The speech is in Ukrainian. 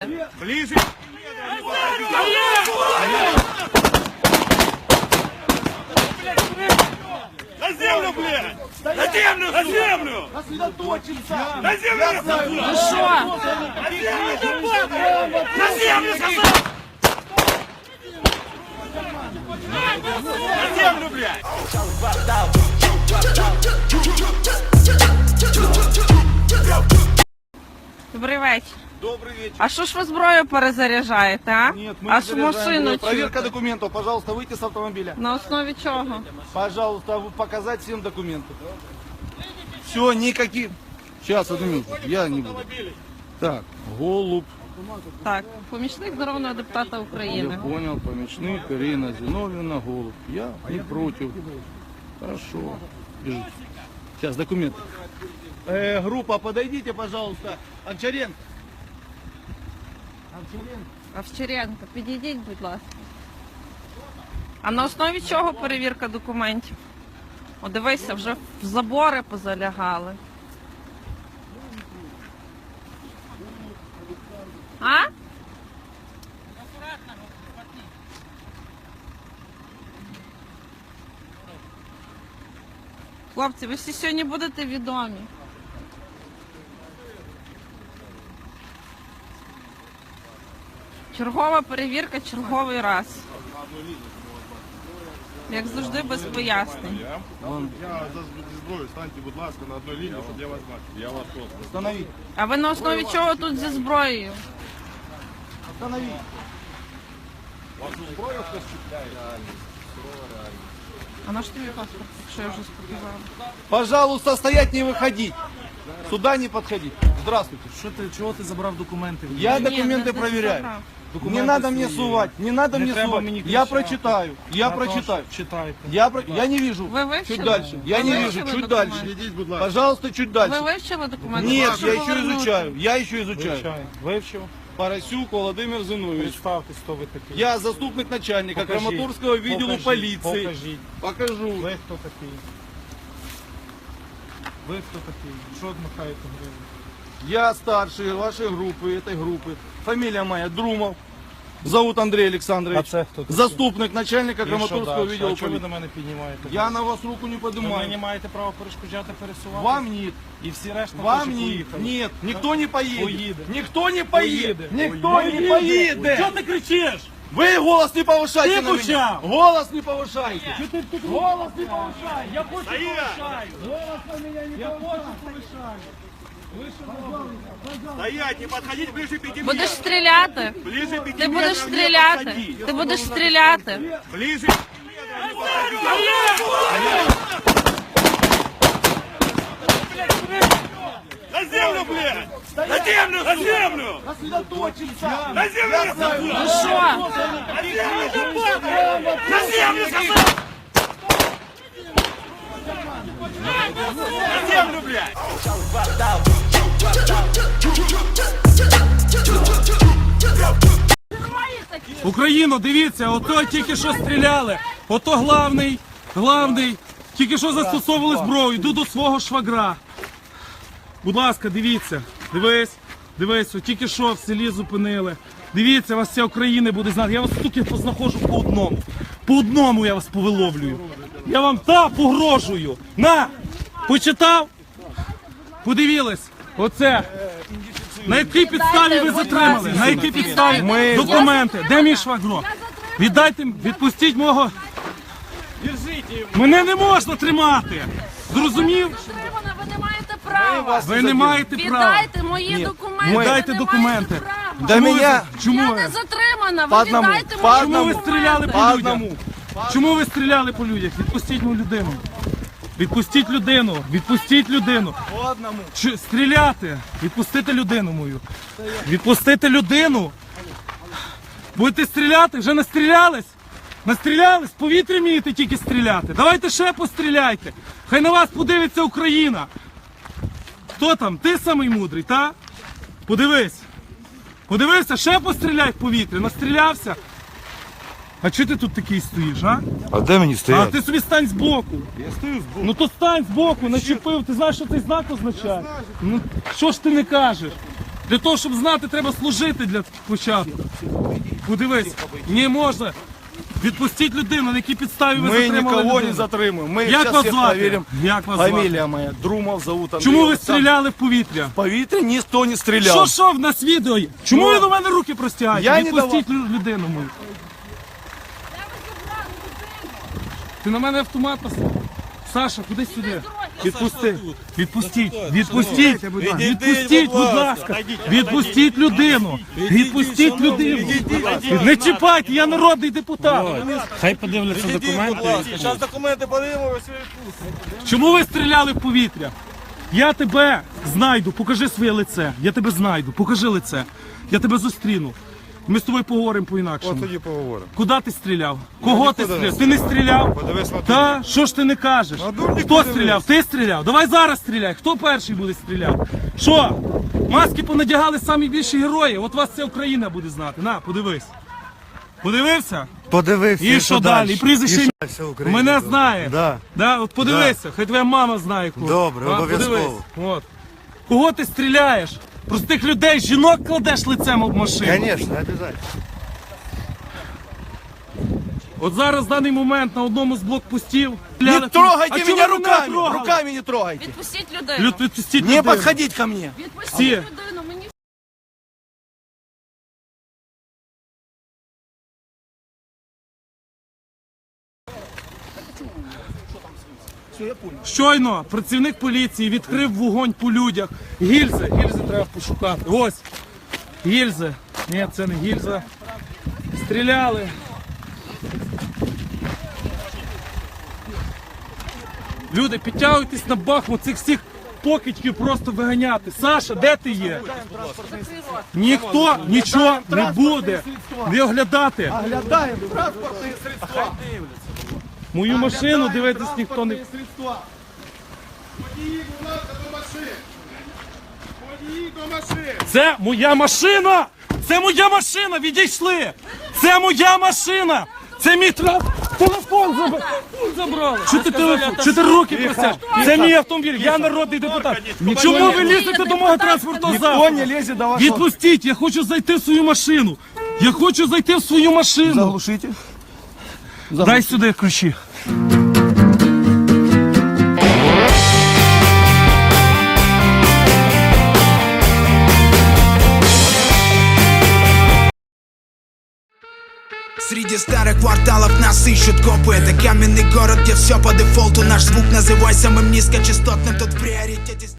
Ближе. На землю, блядь! На землю, на землю! Сосредоточимся! На землю! На землю! Ну що? На землю, сказал! На землю, блядь! Добрий вечір. Добрый вечер. А що ж ви зброю перезаряджаєте, а? Нет, мы а не ж заряжаем машину ее. Проверка чуєте? документов. Пожалуйста, выйти с автомобиля. На основі чого? Пожалуйста, вы- показать всем документы. Все, никаких. Сейчас, одну минуту. Я не буду. Так, голуб. Так, помічник народного депутата Я України. понял, помечник, Ирина Зиновьевна, голуб. Я не против. Хорошо. Бежите. Сейчас, документы. Э, группа, подойдите, пожалуйста. Овчаренко. Овчаренко. Підійдіть, будь ласка. А на основі чого перевірка документів? О, дивися, вже в забори позалягали. А? Хлопці, ви всі сьогодні будете відомі. Чергова перевірка, черговий раз. Як завжди, без пояснень. Я за зброю, станьте, будь ласка, на одну лінію, щоб я вас бачив. Я вас просто. Остановить. А ви на основі чого тут зі зброєю? Остановить. А на що тобі паспорт, якщо я вже споказала? Пожалуйста, стоять, не выходить. Сюда не подходить. Здравствуйте. Що ти, чого ти забрав документи? Я Ні, документы не- не проверяю. забрав. Не Документи надо мне свої. сувать, не надо Не мне треба сувать. мені Я кричати. прочитаю, я Наташ, прочитаю. Читайте. Я, про... я не вижу. Ви вивчили? Чуть дальше. Я Ви не вивчили вижу. Чуть документи? дальше. Ідіть, будь ласка. Пожалуйста, чуть Ви дальше. вивчили документи? Нет, Прошу я еще повернути. изучаю. Я еще изучаю. Вивчай. Вивчив. Поросюк Владимир Зинович. Представтесь, хто ви такий. Я заступник начальника Покажіть. Краматорского відділу Покажіть. полиции. Покажіть. Покажу. Ви хто такий? Ви хто такий? Що одмахаєте гривень? Я старший вашей группы, этой группы. Фамилия моя Друмов. Зовут Андрей Александрович. А це хто такий? Заступник начальника І що Краматорского дальше? відділу А чого ви полиции. до мене піднімаєте? Я на вас руку не Ви мені поднимаю. маєте право перешкоджати пересувати? Вам нет. І всі решта Вам теж нет. поїхали. Нет. Никто не поедет. Поїде. Никто не поедет. Поїде. Никто не поедет. Что ты кричишь? Вы голос не повышайте Ты на меня. кричал. Голос не повышайте. Голос не повышайте. Я хочу Стоять! Стоять, не подходить ближе пяти Будеш метров. стріляти? Ближе пяти Ти будеш метров не стріляти? подходить. Ти будеш стріляти? Ближе На землю, блядь! На землю, на землю! Сосредоточимся. На землю, я сказал! Ну що? На землю, На землю, сказал! На землю, блядь! Україно, дивіться, ото тільки що стріляли. Ото главний, главний, тільки що застосовували зброю. Йду до свого швагра. Будь ласка, дивіться, дивись, дивись, от тільки що в селі зупинили. Дивіться, вас вся Україна буде знати. Я вас тільки познаходжу по одному. По одному я вас повиловлюю. Я вам та погрожую. На! Почитав? Подивились. Оце. На якій підставі ви затримали? На якій підставі? Документи. Де мій швагро? Віддайте, відпустіть мого. Мене не можна тримати. Зрозумів? Ви не маєте права. Ви не маєте права. Віддайте мої документи. Віддайте не документи. права. До Чому ви- Я не затримана, ви віддайте мої Чому ви документи. стріляли по людях? Чому ви стріляли по людях? Відпустіть мою людину. Відпустіть людину. Відпустіть людину. Одному. Чи стріляти? Відпустити людину мою. Відпустити людину. Будете стріляти? Вже настрілялись? Настрілялись? В повітрі вмієте тільки стріляти. Давайте ще постріляйте. Хай на вас подивиться Україна. Хто там? Ти самий мудрий, та? Подивись. Подивився, ще постріляй в повітря. Настрілявся. А чого ти тут такий стоїш, а? А де мені А стояти? ти собі стань збоку. Я стою збоку. Ну то стань збоку, начепив. Ти знаєш, що цей знак означає? Ну що ж ти не кажеш? Для того, щоб знати, треба служити для початку. Подивись, не можна. Відпустіть людину, на якій підставі ви Мы затримали никого людину. не затримуем. Мы Як сейчас вас всех звати? проверим. Як вас звати? Фамилия моя, Друмов зовут Андрей. Чому ви Александрович. стріляли в повітря? В повітря ніхто не стріляв. Що що в нас відео є? Чому Ну, ви до мене руки простягаєте? я не Відпустіть лю- людину мою. Ти на мене автомат поставив? Саша, куди сюди? Відпусти. Відпустіть. Відпустіть. Відпустіть, будь ласка. Відпустіть людину. Відпустіть людину. Не чіпайте, я народний депутат. Хай подивляться документи. Зараз документи подивимося. Чому ви стріляли в повітря? Я тебе знайду, покажи своє лице. Я тебе знайду, покажи лице. Я тебе зустріну. Ми з тобою поговоримо по-інакшому. Тоді поговоримо. Куди ти стріляв? Кого ти стріляв? Ти не стріляв? Подивись на Та що ж ти не кажеш? На дурник Хто подивись. стріляв? Ти стріляв? Давай зараз стріляй. Хто перший буде стріляти? Що? Маски понадягали самі більші герої. От вас вся Україна буде знати. На, подивись. Подивився? Подивився. І що далі? І прізвище ім'я? вся Україна. Мене знає. Да. Да, от подивися, хай твоя мама знає кого. Добре, А, обов'язково. подивись. От. Кого ти стріляєш? Простих людей, жінок кладеш лицем об машину. Звісно, обов'язково. От зараз в даний момент на одному з блокпостів. Не трогайте мене руками. Руками не трогайте. Відпустіть людей. Відпустіть Не підходіть подходить ко мне. Відпустіть Всі. людину. Мені Щойно працівник поліції відкрив вогонь по людях. Гільзи, гільзи треба пошукати. Ось. Гільзи. Ні, це не гільза. Стріляли. Люди, підтягуйтесь на бахмут цих всіх покидьків просто виганяти. Саша, де ти є? Ніхто нічого не буде. Не оглядати. Оглядаем транспортные средства. Мою машину дивитись ніхто не. Средства. Водії, будь ласка, до машин. Водії до машин. Це моя машина! Це моя машина! Відійшли! Це моя машина! Це мій. Телефон забрали! забрали! Що ти телефон? Що ти руки просиш? Це мій автомобіль, я народний депутат. Чому ви лізете до мого транспортного засобу? не лезет до вашего... Відпустіть, я хочу зайти в свою машину. Я хочу зайти в свою машину. Заглушите. Дай сюди ключі. Среди старых кварталов нас ищут копы Это каменный город, где все по дефолту Наш звук называй самым низкочастотным Тут в приоритете